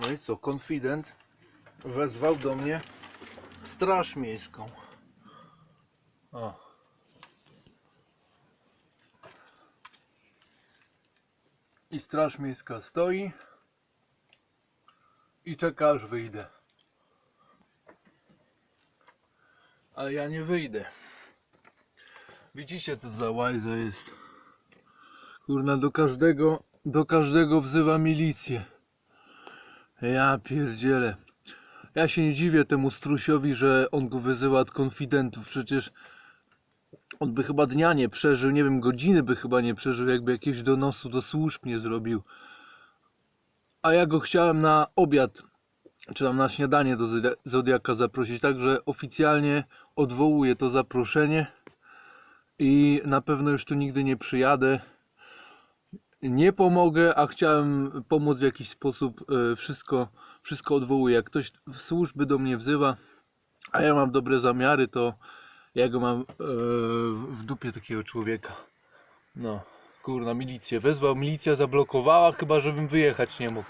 No i co, konfident wezwał do mnie straż miejską. O. I straż miejska stoi i czeka aż wyjdę. Ale ja nie wyjdę. Widzicie co za łajza jest. Kurna do każdego, do każdego wzywa milicję. Ja pierdzielę. Ja się nie dziwię temu strusiowi, że on go wyzywa od konfidentów. Przecież on by chyba dnia nie przeżył, nie wiem, godziny by chyba nie przeżył, jakby jakiegoś donosu do służb nie zrobił. A ja go chciałem na obiad, czy tam na śniadanie do Zodia- Zodiaka zaprosić, także oficjalnie odwołuję to zaproszenie i na pewno już tu nigdy nie przyjadę. Nie pomogę, a chciałem pomóc w jakiś sposób. e, Wszystko, wszystko odwołuję. Jak ktoś służby do mnie wzywa, a ja mam dobre zamiary, to ja go mam e, w dupie takiego człowieka. No, kurna, milicję wezwał, milicja zablokowała, chyba żebym wyjechać nie mógł.